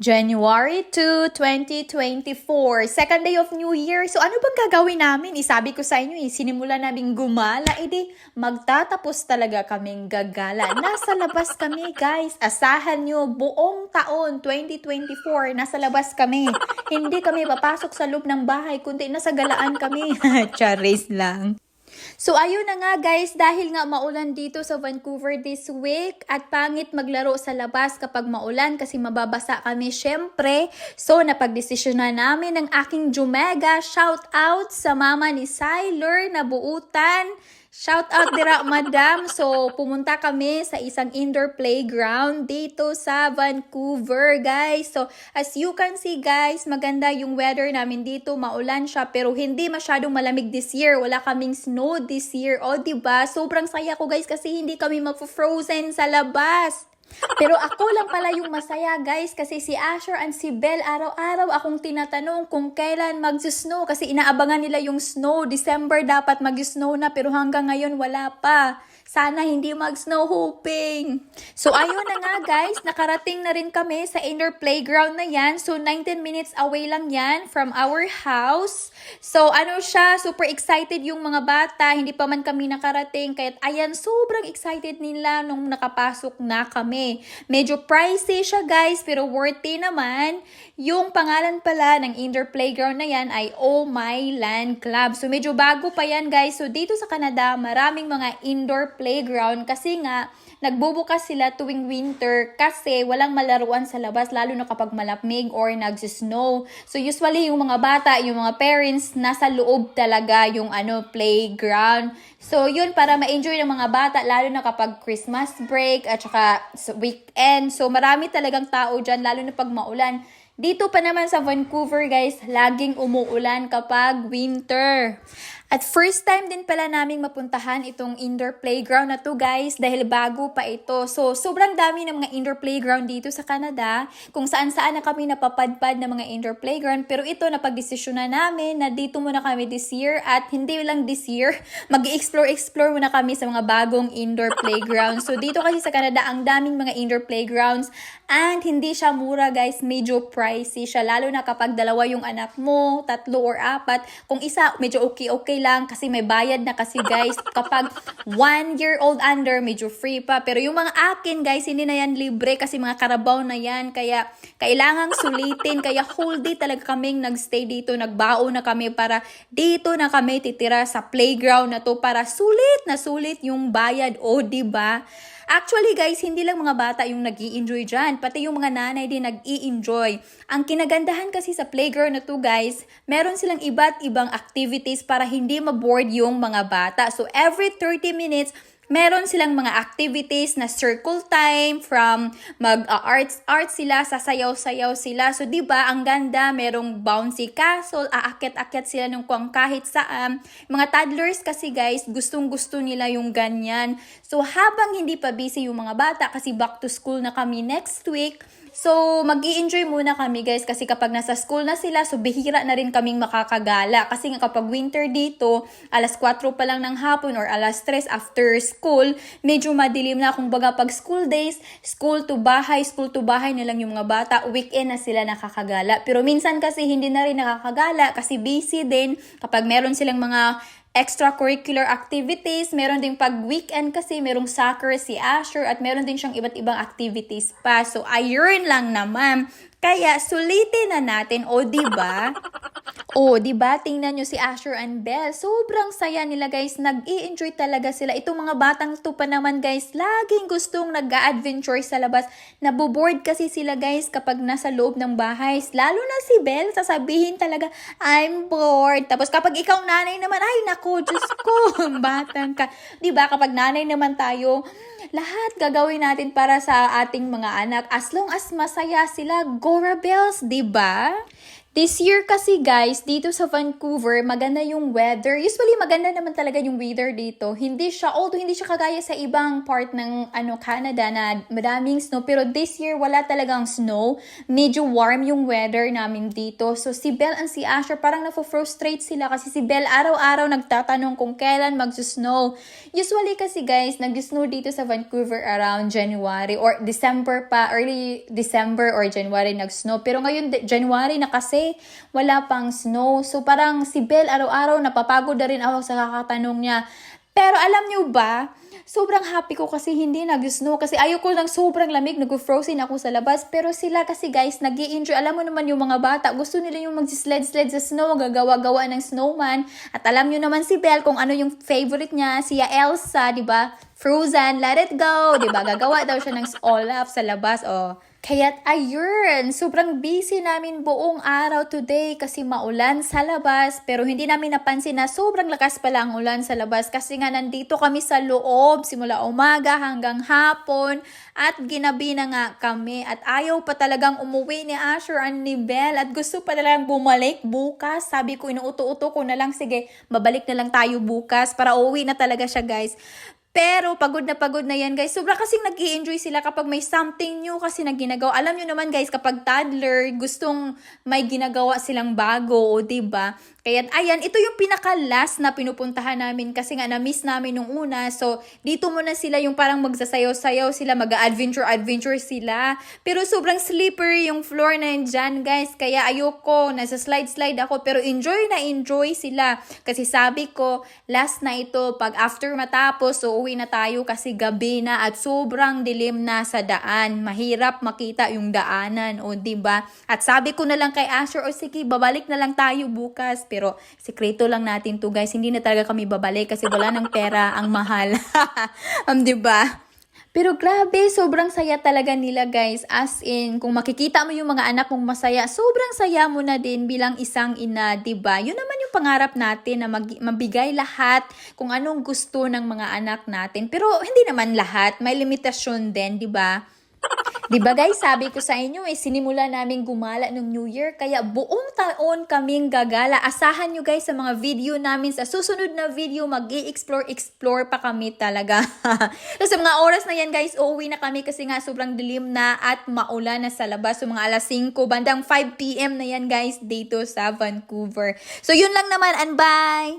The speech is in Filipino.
January 2, 2024. Second day of New Year. So ano bang gagawin namin? Isabi ko sa inyo, eh, sinimula namin gumala. E di, magtatapos talaga kaming gagala. Nasa labas kami, guys. Asahan nyo, buong taon, 2024, nasa labas kami. Hindi kami papasok sa loob ng bahay, kundi nasa galaan kami. Charis lang. So ayun na nga guys, dahil nga maulan dito sa Vancouver this week at pangit maglaro sa labas kapag maulan kasi mababasa kami syempre. So napagdesisyon na namin ng aking Jumega, shout out sa mama ni Siler na buutan. Shout out dira madam. So pumunta kami sa isang indoor playground dito sa Vancouver, guys. So as you can see, guys, maganda yung weather namin dito. Maulan siya pero hindi masyadong malamig this year. Wala kaming snow this year. O, di ba? Sobrang saya ko, guys, kasi hindi kami magfo-frozen sa labas. Pero ako lang pala yung masaya guys kasi si Asher and si Belle araw-araw akong tinatanong kung kailan mag-snow kasi inaabangan nila yung snow. December dapat mag-snow na pero hanggang ngayon wala pa. Sana hindi mag-snow hoping. So ayun na nga guys, nakarating na rin kami sa indoor playground na yan. So 19 minutes away lang yan from our house. So ano siya, super excited yung mga bata. Hindi pa man kami nakarating. Kaya ayan, sobrang excited nila nung nakapasok na kami. Medyo pricey siya guys, pero worthy naman. Yung pangalan pala ng indoor playground na yan ay Oh My Land Club. So medyo bago pa yan guys. So dito sa Canada, maraming mga indoor playground kasi nga nagbubukas sila tuwing winter kasi walang malaruan sa labas lalo na kapag malamig or nagsi-snow. So usually yung mga bata, yung mga parents nasa loob talaga yung ano playground. So yun para ma-enjoy ng mga bata lalo na kapag Christmas break at saka sa weekend. So marami talagang tao diyan lalo na pag maulan. Dito pa naman sa Vancouver guys, laging umuulan kapag winter. At first time din pala naming mapuntahan itong indoor playground na to guys dahil bago pa ito. So sobrang dami ng mga indoor playground dito sa Canada kung saan saan na kami napapadpad ng mga indoor playground. Pero ito napagdesisyon na namin na dito muna kami this year at hindi lang this year, mag-explore-explore muna kami sa mga bagong indoor playground. So dito kasi sa Canada ang daming mga indoor playgrounds and hindi siya mura guys, medyo pricey siya lalo na kapag dalawa yung anak mo, tatlo or apat. Kung isa medyo okay-okay lang kasi may bayad na kasi guys. Kapag one year old under, medyo free pa. Pero yung mga akin guys, hindi na yan libre kasi mga karabaw na yan. Kaya kailangang sulitin. Kaya whole day talaga kaming nagstay dito. Nagbao na kami para dito na kami titira sa playground na to para sulit na sulit yung bayad. O, di ba? Actually guys, hindi lang mga bata yung nag enjoy dyan, pati yung mga nanay din nag enjoy Ang kinagandahan kasi sa playground na to guys, meron silang iba't ibang activities para hindi maboard yung mga bata. So every 30 minutes, meron silang mga activities na circle time from mag uh, arts sila sasayaw-sayaw sila. So di ba ang ganda merong bouncy castle aakyat-akyat sila ng kung kahit saan. Mga toddlers kasi guys gustong-gusto nila yung ganyan. So habang hindi pa busy yung mga bata kasi back to school na kami next week So, mag enjoy muna kami guys kasi kapag nasa school na sila, so bihira na rin kaming makakagala. Kasi nga kapag winter dito, alas 4 pa lang ng hapon or alas 3 after school, medyo madilim na. Kung baga pag school days, school to bahay, school to bahay na lang yung mga bata, weekend na sila nakakagala. Pero minsan kasi hindi na rin nakakagala kasi busy din kapag meron silang mga extracurricular activities. Meron din pag weekend kasi merong soccer si Asher at meron din siyang iba't ibang activities pa. So, ayun lang naman. Kaya sulitin na natin, o di ba? O, di ba? Tingnan nyo si Asher and Belle. Sobrang saya nila, guys. Nag-i-enjoy talaga sila. Itong mga batang to pa naman, guys, laging gustong nag-adventure sa labas. Naboboard kasi sila, guys, kapag nasa loob ng bahay. Lalo na si Belle, sasabihin talaga, I'm bored. Tapos kapag ikaw nanay naman, ay nako, Diyos ko, batang ka. Di ba? Kapag nanay naman tayo, lahat gagawin natin para sa ating mga anak as long as masaya sila. Gora Bells, 'di ba? This year kasi guys, dito sa Vancouver, maganda yung weather. Usually maganda naman talaga yung weather dito. Hindi siya, although hindi siya kagaya sa ibang part ng ano Canada na madaming snow, pero this year wala talagang snow. Medyo warm yung weather namin dito. So si Belle and si Asher parang nafo-frustrate sila kasi si Belle araw-araw nagtatanong kung kailan mag-snow. Usually kasi guys, nag-snow dito sa Vancouver around January or December pa, early December or January nag-snow. Pero ngayon January na kasi wala pang snow. So parang si Belle araw-araw napapagod na rin ako sa kakatanong niya. Pero alam niyo ba, sobrang happy ko kasi hindi nag-snow. Kasi ayoko ng sobrang lamig, nag-frozen ako sa labas. Pero sila kasi guys, nag enjoy Alam mo naman yung mga bata, gusto nila yung mag-sled-sled sa snow, gagawa-gawa ng snowman. At alam niyo naman si Belle kung ano yung favorite niya, siya Elsa, di ba? Frozen, let it go, di ba? Gagawa daw siya ng Olaf sa labas, oh. Kaya't ayun, sobrang busy namin buong araw today kasi maulan sa labas. Pero hindi namin napansin na sobrang lakas pala ang ulan sa labas kasi nga nandito kami sa loob simula umaga hanggang hapon at ginabi na nga kami. At ayaw pa talagang umuwi ni Asher and ni Belle at gusto pa talagang bumalik bukas. Sabi ko, inuuto-uto ko na lang, sige, babalik na lang tayo bukas para uwi na talaga siya guys. Pero pagod na pagod na yan guys. Sobra kasing nag enjoy sila kapag may something new kasi na ginagawa. Alam nyo naman guys, kapag toddler, gustong may ginagawa silang bago, ba? Kaya ayan, ito yung pinaka-last na pinupuntahan namin kasi nga na-miss namin nung una. So, dito muna sila yung parang magsasayaw-sayaw sila, mag-adventure-adventure sila. Pero sobrang slippery yung floor na dyan, guys. Kaya ayoko, nasa slide-slide ako. Pero enjoy na enjoy sila. Kasi sabi ko, last na ito, pag after matapos, so uwi na tayo kasi gabi na at sobrang dilim na sa daan. Mahirap makita yung daanan, o 'di ba? At sabi ko na lang kay Asher, o sige, babalik na lang tayo bukas. Pero sekreto lang natin to guys, hindi na talaga kami babalik kasi wala ng pera, ang mahal. um, 'di ba? Pero grabe, sobrang saya talaga nila guys. As in, kung makikita mo yung mga anak mong masaya, sobrang saya mo na din bilang isang ina, ba? Yun naman yung pangarap natin na mag- mabigay lahat kung anong gusto ng mga anak natin. Pero hindi naman lahat, may limitasyon din, 'di ba? 'Di ba guys, sabi ko sa inyo eh, sinimula namin gumala ng New Year, kaya buong taon kaming gagala. Asahan nyo guys sa mga video namin sa susunod na video, mag explore explore pa kami talaga. so sa mga oras na yan guys, uuwi na kami kasi nga sobrang dilim na at maulan na sa labas. So mga alas 5, bandang 5pm na yan guys dito sa Vancouver. So yun lang naman and bye!